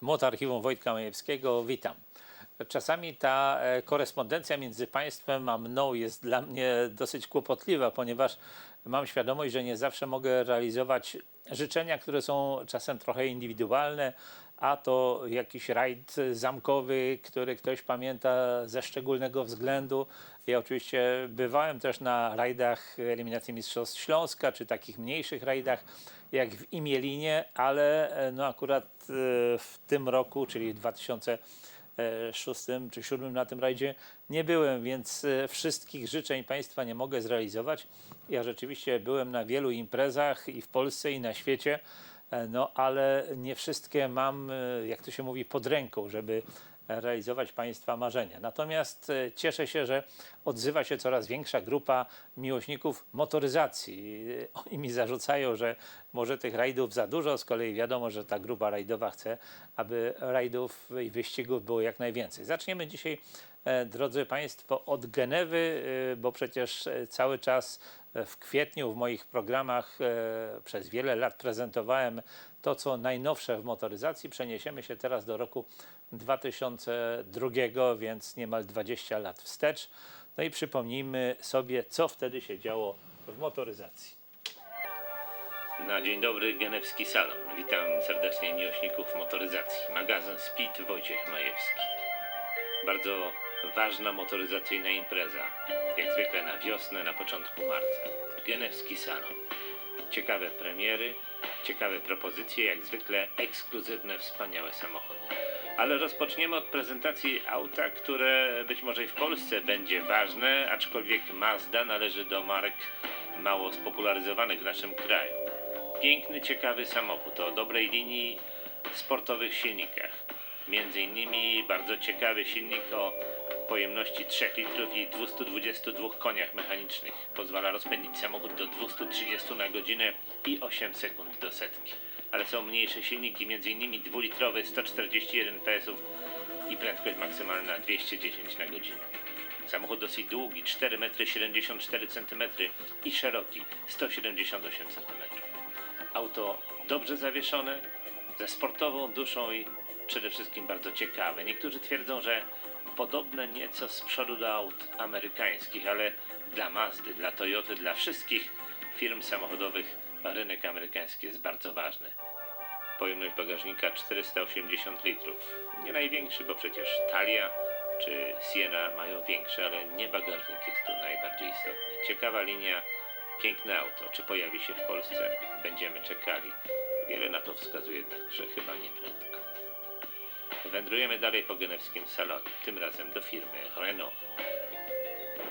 Młot Archiwum Wojtka Majewskiego, witam. Czasami ta e, korespondencja między państwem a mną jest dla mnie dosyć kłopotliwa, ponieważ mam świadomość, że nie zawsze mogę realizować życzenia, które są czasem trochę indywidualne, a to jakiś rajd zamkowy, który ktoś pamięta ze szczególnego względu. Ja oczywiście bywałem też na rajdach eliminacji Mistrzostw Śląska, czy takich mniejszych rajdach, jak w Imielinie, ale e, no akurat e, w tym roku, czyli w 2006 czy 2007 na tym rajdzie nie byłem, więc e, wszystkich życzeń Państwa nie mogę zrealizować. Ja rzeczywiście byłem na wielu imprezach i w Polsce, i na świecie, no ale nie wszystkie mam, e, jak to się mówi, pod ręką, żeby realizować Państwa marzenia. Natomiast e, cieszę się, że odzywa się coraz większa grupa miłośników motoryzacji. E, Oni mi zarzucają, że może tych rajdów za dużo, z kolei wiadomo, że ta grupa rajdowa chce, aby rajdów i wyścigów było jak najwięcej. Zaczniemy dzisiaj, e, drodzy Państwo, od Genewy, e, bo przecież e, cały czas e, w kwietniu w moich programach e, przez wiele lat prezentowałem to, co najnowsze w motoryzacji. Przeniesiemy się teraz do roku 2002, więc niemal 20 lat wstecz. No i przypomnijmy sobie, co wtedy się działo w motoryzacji. Na dzień dobry, Genewski Salon. Witam serdecznie miłośników motoryzacji. Magazyn Speed Wojciech Majewski. Bardzo ważna motoryzacyjna impreza. Jak zwykle na wiosnę, na początku marca. Genewski Salon. Ciekawe premiery, ciekawe propozycje, jak zwykle ekskluzywne, wspaniałe samochody. Ale rozpoczniemy od prezentacji auta, które być może i w Polsce będzie ważne, aczkolwiek Mazda należy do marek mało spopularyzowanych w naszym kraju. Piękny, ciekawy samochód o dobrej linii sportowych silnikach. Między innymi bardzo ciekawy silnik o pojemności 3 litrów i 222 koniach mechanicznych. Pozwala rozpędzić samochód do 230 na godzinę i 8 sekund do setki. Ale są mniejsze silniki, innymi dwulitrowy 141 PS i prędkość maksymalna 210 na godzinę. Samochód dosyć długi, 4,74 cm i szeroki, 178 cm. Auto dobrze zawieszone, ze sportową duszą i przede wszystkim bardzo ciekawe. Niektórzy twierdzą, że podobne nieco z przodu do aut amerykańskich, ale dla Mazdy, dla Toyoty, dla wszystkich firm samochodowych rynek amerykański jest bardzo ważny. Pojemność bagażnika 480 litrów. Nie największy, bo przecież Talia czy Siena mają większe, ale nie bagażnik jest tu najbardziej istotny. Ciekawa linia, piękne auto. Czy pojawi się w Polsce? Będziemy czekali. Wiele na to wskazuje jednak, że chyba nie prędko. Wędrujemy dalej po genewskim salonie, tym razem do firmy Renault.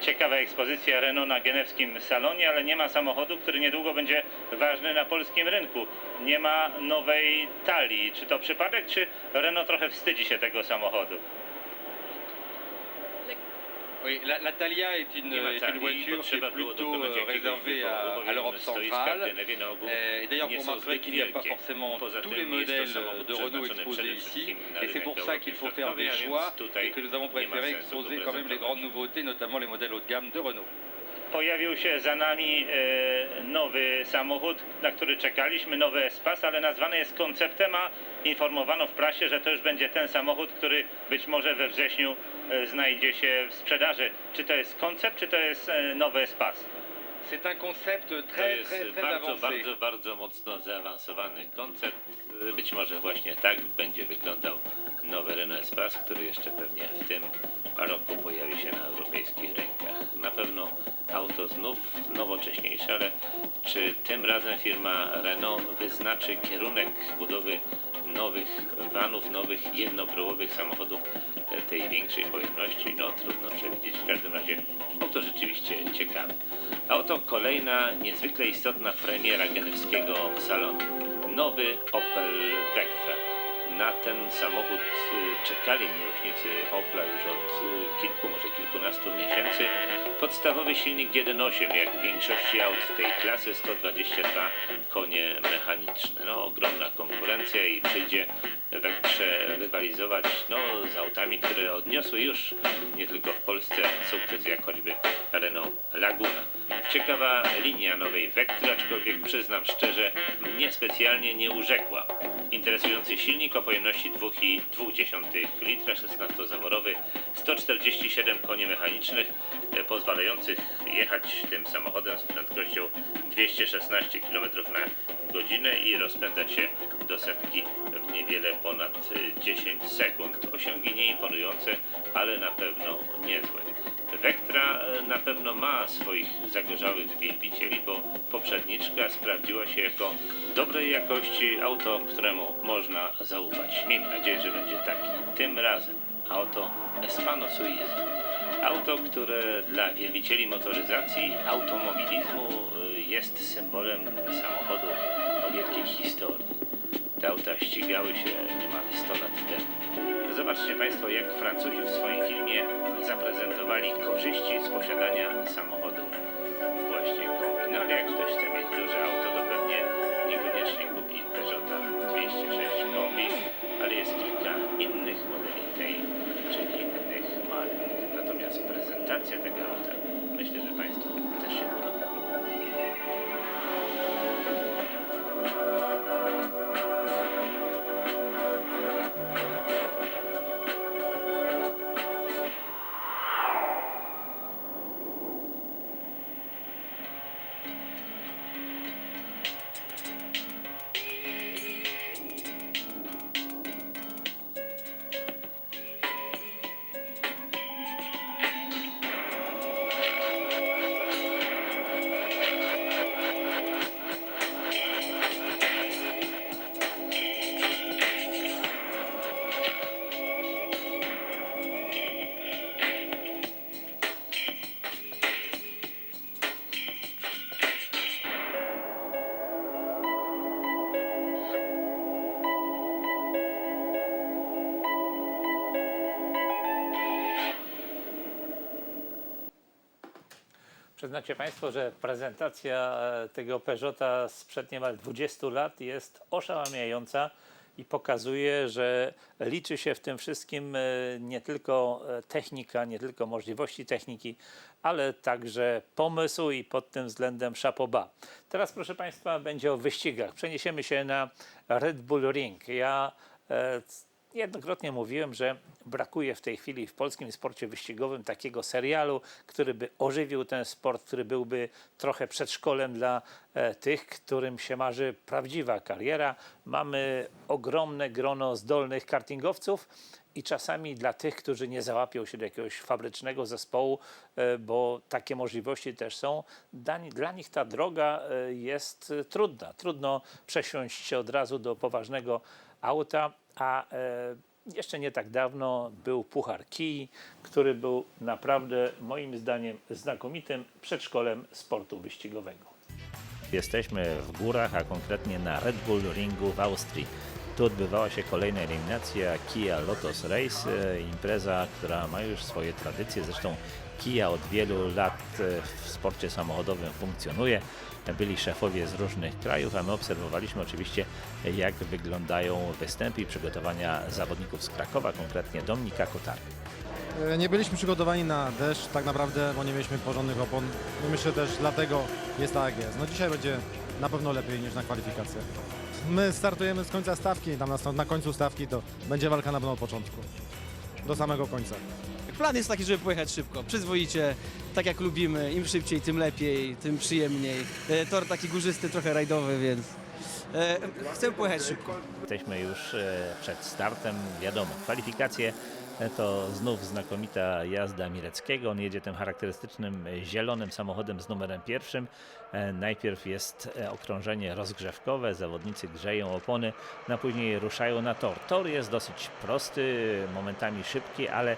Ciekawa ekspozycja Renault na genewskim salonie, ale nie ma samochodu, który niedługo będzie ważny na polskim rynku. Nie ma nowej talii. Czy to przypadek, czy Renault trochę wstydzi się tego samochodu? Oui, la, la Thalia est une, est une voiture qui est plutôt réservée à, à l'Europe centrale. Et d'ailleurs, vous remarquerez qu'il n'y a pas forcément tous les modèles de Renault exposés ici. Et c'est pour ça qu'il faut faire des choix et que nous avons préféré exposer quand même les grandes nouveautés, notamment les modèles haut de gamme de Renault. Pojawił się za nami e, nowy samochód, na który czekaliśmy, nowy Espas, ale nazwany jest konceptem, a informowano w prasie, że to już będzie ten samochód, który być może we wrześniu e, znajdzie się w sprzedaży. Czy to jest koncept, czy to jest e, nowy Espas? C'est un concept To très, jest très, très bardzo, avancé. bardzo, bardzo mocno zaawansowany koncept. Być może właśnie tak będzie wyglądał nowy Renault Espace, który jeszcze pewnie w tym roku pojawi się na europejskich rynkach. Na pewno auto znów nowocześniejsze, ale czy tym razem firma Renault wyznaczy kierunek budowy nowych vanów, nowych jednoprołowych samochodów tej większej pojemności? No trudno przewidzieć. W każdym razie auto rzeczywiście ciekawe. A oto kolejna niezwykle istotna premiera genewskiego salonu. Nowy Opel Vectra. Na ten samochód y, czekali miłośnicy Opla już od y, kilku, może kilkunastu miesięcy. Podstawowy silnik 1.8, jak w większości aut tej klasy, 122 konie mechaniczne. No, ogromna konkurencja i przyjdzie Wektrze rywalizować no, z autami, które odniosły już nie tylko w Polsce sukces, jak choćby Renault Laguna. Ciekawa linia nowej Vektry, aczkolwiek przyznam szczerze, mnie specjalnie nie urzekła. Interesujący silnik o pojemności 2,2 litra, 16-zaworowy, 147 koni mechanicznych, e, pozwalających jechać tym samochodem z prędkością 216 km na godzinę i rozpędzać się do setki w niewiele ponad e, 10 sekund. Osiągi nieimponujące, ale na pewno niezłe. Vectra e, na pewno ma swoich zagorzałych wielbicieli, bo poprzedniczka sprawdziła się jako dobrej jakości auto, któremu można zaufać. Miejmy nadzieję, że będzie taki. Tym razem auto Espano Suiza. Auto, które dla wielbicieli motoryzacji, automobilizmu y, jest symbolem samochodu o wielkiej historii. Te auta ścigały się niemal 100 lat temu. Zobaczcie Państwo, jak Francuzi w swoim filmie zaprezentowali korzyści z posiadania samochodu właśnie kombi. No ale jak ktoś chce mieć duże auto, to pewnie niekoniecznie kupi Peugeota 206 kombi, ale jest kilka innych modeli tej czy innych marek. Natomiast prezentacja tego Przyznacie Państwo, że prezentacja e, tego Peugeota sprzed niemal 20 lat jest oszałamiająca i pokazuje, że liczy się w tym wszystkim e, nie tylko e, technika, nie tylko możliwości techniki, ale także pomysł i pod tym względem szapoba. Teraz proszę Państwa będzie o wyścigach. Przeniesiemy się na Red Bull Ring. Ja Jednokrotnie mówiłem, że brakuje w tej chwili w polskim sporcie wyścigowym takiego serialu, który by ożywił ten sport, który byłby trochę przedszkolem dla e, tych, którym się marzy prawdziwa kariera. Mamy ogromne grono zdolnych kartingowców i czasami dla tych, którzy nie załapią się do jakiegoś fabrycznego zespołu, e, bo takie możliwości też są, dla, ni- dla nich ta droga e, jest trudna. Trudno przesiąść się od razu do poważnego auta, a e, jeszcze nie tak dawno był Puchar Kij, który był naprawdę moim zdaniem znakomitym przedszkolem sportu wyścigowego. Jesteśmy w górach, a konkretnie na Red Bull Ringu w Austrii. Tu odbywała się kolejna eliminacja Kia Lotus Race, e, impreza, która ma już swoje tradycje. Zresztą Kia od wielu lat e, w sporcie samochodowym funkcjonuje. Byli szefowie z różnych krajów, a my obserwowaliśmy oczywiście, jak wyglądają występy i przygotowania zawodników z Krakowa, konkretnie Dominika Kotary. E, Nie byliśmy przygotowani na deszcz tak naprawdę, bo nie mieliśmy porządnych opon. I myślę też dlatego jest tak jest. No dzisiaj będzie na pewno lepiej niż na kwalifikacjach. My startujemy z końca stawki, tam na, na końcu stawki to będzie walka na pewno od początku. Do samego końca. Plan jest taki, żeby pojechać szybko, przyzwoicie, tak jak lubimy. Im szybciej, tym lepiej, tym przyjemniej. E, Tor taki górzysty, trochę rajdowy, więc e, chcę pojechać szybko. Jesteśmy już e, przed startem, wiadomo, kwalifikacje e, to znów znakomita jazda Mireckiego. On jedzie tym charakterystycznym e, zielonym samochodem z numerem pierwszym. E, Najpierw jest okrążenie rozgrzewkowe, zawodnicy grzeją opony, no a później ruszają na tor. Tor jest dosyć prosty, momentami szybki, ale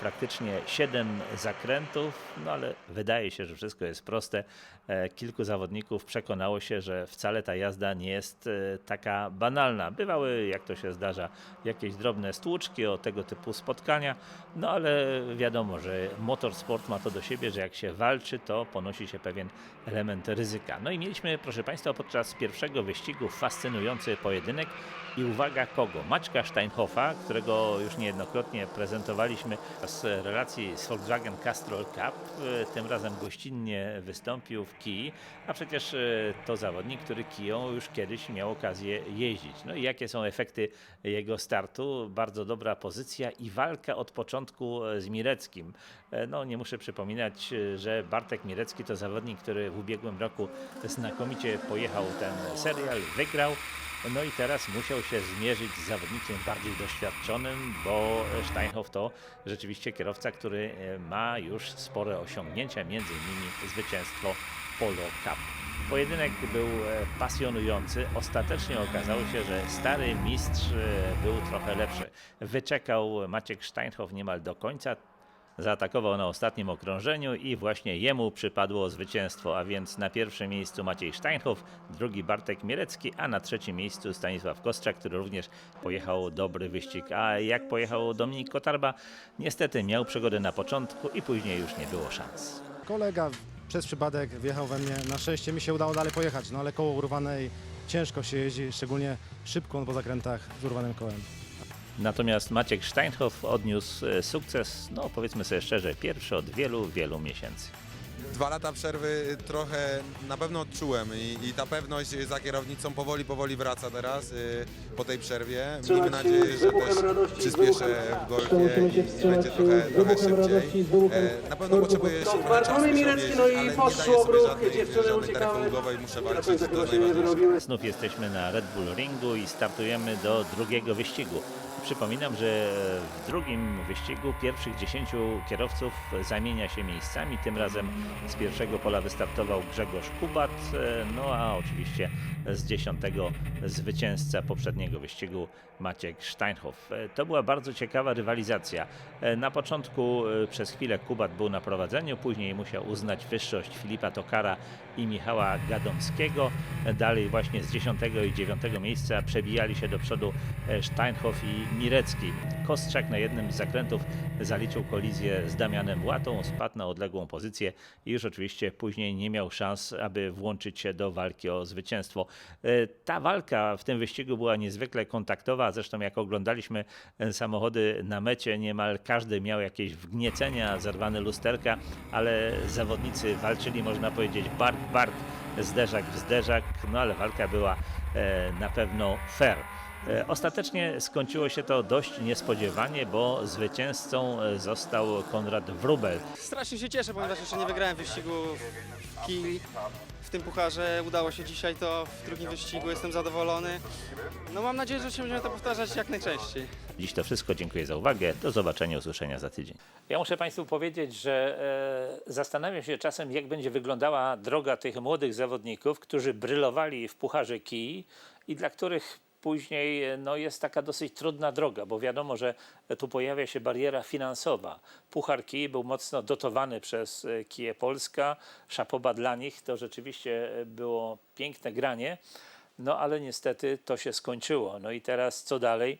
praktycznie 7 zakrętów, no ale wydaje się, że wszystko jest proste. E, Kilku zawodników przekonało się, że wcale ta jazda nie jest e, taka banalna. Bywały, jak to się zdarza, jakieś drobne stłuczki o tego typu spotkania, no ale wiadomo, że motorsport ma to do siebie, że jak się walczy, to ponosi się pewien element ryzyka. No i mieliśmy, proszę Państwa, podczas pierwszego wyścigu fascynujący pojedynek I uwaga kogo? Maćka Steinhoffa, którego już niejednokrotnie prezentowaliśmy z relacji z Volkswagen Castrol Cup. Tym razem gościnnie wystąpił w Kii, a przecież e, to zawodnik, który Kiją już kiedyś miał okazję jeździć. No i jakie są efekty jego startu? Bardzo dobra pozycja i walka od początku e, z Mireckim. E, No nie muszę przypominać, że Bartek Mirecki to zawodnik, który w ubiegłym roku znakomicie pojechał ten serial, wygrał. No i teraz musiał się zmierzyć z zawodnikiem bardziej doświadczonym, bo Steinhoff to rzeczywiście kierowca, który e, ma już spore osiągnięcia, między innymi zwycięstwo Polo Cup. Pojedynek był e, pasjonujący. Ostatecznie okazało się, że stary mistrz e, był trochę lepszy. Wyczekał Maciek Steinhoff niemal do końca. Zaatakował na ostatnim okrążeniu i właśnie jemu przypadło zwycięstwo, a więc na pierwszym miejscu Maciej Steinhoff, drugi Bartek Mierecki, a na trzecim miejscu Stanisław Kostrzak, który również pojechał dobry wyścig. A jak pojechał Dominik Kotarba? Niestety miał przygodę na początku i później już nie było szans. Kolega przez przypadek wjechał we mnie. Na szczęście mi się udało dalej pojechać, no ale koło urwane i ciężko się jeździ, szczególnie szybko po zakrętach z urwanym kołem. Natomiast Maciek Steinhoff odniósł e, sukces, no powiedzmy sobie szczerze, pierwszy od wielu, wielu miesięcy. Dwa lata przerwy trochę na pewno odczułem i, i ta pewność za kierownicą powoli, powoli wraca teraz y, po tej przerwie. Miejmy nadzieję, że też przyspieszę w golfie i, będzie trochę, trochę szybciej. E, na pewno potrzebuję jeszcze trochę czasu, żeby jeździć, ale nie daję sobie żadnej, żadnej taryfy ulgowej, muszę walczyć, to jest najważniejsze. Znów jesteśmy na Red Bull Ringu i startujemy do drugiego wyścigu. Przypominam, że w drugim wyścigu pierwszych 10 kierowców zamienia się miejscami. Tym razem z pierwszego pola wystartował Grzegorz Kubat, e, no a oczywiście z dziesiątego zwycięzca poprzedniego wyścigu Maciek Steinhoff. E, To była bardzo ciekawa rywalizacja. E, Na początku e, przez chwilę Kubat był na prowadzeniu, później musiał uznać wyższość Filipa Tokara i Michała Gadomskiego. Dalej właśnie z 10 i 9 miejsca przebijali się do przodu Steinhoff i Mirecki. Kostrzak na jednym z zakrętów zaliczył kolizję z Damianem Łatą, spadł na odległą pozycję i już oczywiście później nie miał szans, aby włączyć się do walki o zwycięstwo. Ta walka w tym wyścigu była niezwykle kontaktowa, zresztą jak oglądaliśmy e, samochody na mecie, niemal każdy miał jakieś wgniecenia, zerwane lusterka, ale zawodnicy walczyli, można powiedzieć, bark w bark, zderzak w zderzak, no ale walka była e, na pewno fair. E, Ostatecznie skończyło się to dość niespodziewanie, bo zwycięzcą został Konrad Wrubel. Strasznie się cieszę, ponieważ jeszcze nie wygrałem wyścigu w tym pucharze udało się dzisiaj to w drugim wyścigu, jestem zadowolony. No mam nadzieję, że się będziemy to powtarzać jak najczęściej. Dziś to wszystko. Dziękuję za uwagę. Do zobaczenia, usłyszenia za tydzień. Ja muszę Państwu powiedzieć, że e, zastanawiam się czasem, jak będzie wyglądała droga tych młodych zawodników, którzy brylowali w Pucharze Kij i dla których później e, no, jest taka dosyć trudna droga, bo wiadomo, że tu pojawia się bariera finansowa. Puchar Kij był mocno dotowany przez e, Kije Polska. Szapoba dla nich to rzeczywiście e, było piękne granie. No ale niestety to się skończyło. No i teraz co dalej?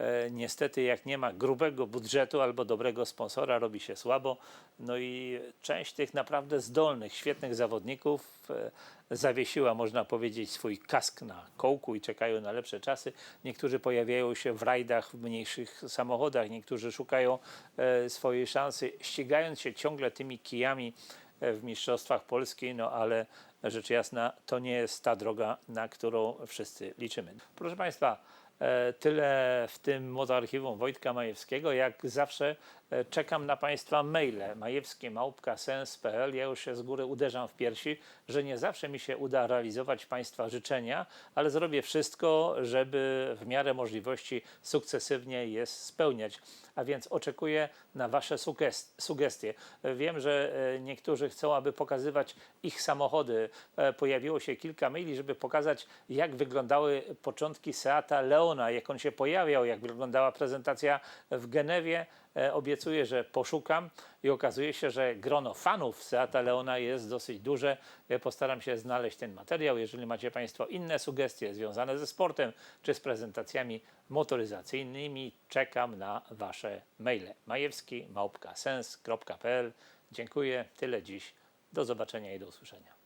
E, niestety jak nie ma grubego budżetu albo dobrego sponsora, robi się słabo. No i część tych naprawdę zdolnych, świetnych zawodników e, zawiesiła, można powiedzieć, swój kask na kołku i czekają na lepsze czasy. Niektórzy pojawiają się w rajdach w mniejszych samochodach, niektórzy szukają e, swojej szansy, ścigając się ciągle tymi kijami w Mistrzostwach Polski, no ale rzecz jasna, to nie jest ta droga, na którą wszyscy liczymy. Proszę Państwa, tyle w tym motoarchiwum Wojtka Majewskiego. Jak zawsze e, czekam na Państwa maile majewskie.sens.pl. Ja już się z góry uderzam w piersi, że nie zawsze mi się uda realizować Państwa życzenia, ale zrobię wszystko, żeby w miarę możliwości sukcesywnie je spełniać. A więc oczekuję na Wasze suges- sugestie. Wiem, że e, niektórzy chcą, aby pokazywać ich samochody. E, Pojawiło się kilka maili, żeby pokazać, jak wyglądały początki Seata Leona, jak on się pojawiał, jak wyglądała prezentacja w Genewie. E, Obiecuję, że poszukam i okazuje się, że grono fanów Seata Leona jest dosyć duże. Ja Postaram się znaleźć ten materiał. Jeżeli macie Państwo inne sugestie związane ze sportem czy z prezentacjami motoryzacyjnymi, czekam na Wasze maile. majewski małpka sens.pl Dziękuję. Tyle dziś. Do zobaczenia i do usłyszenia.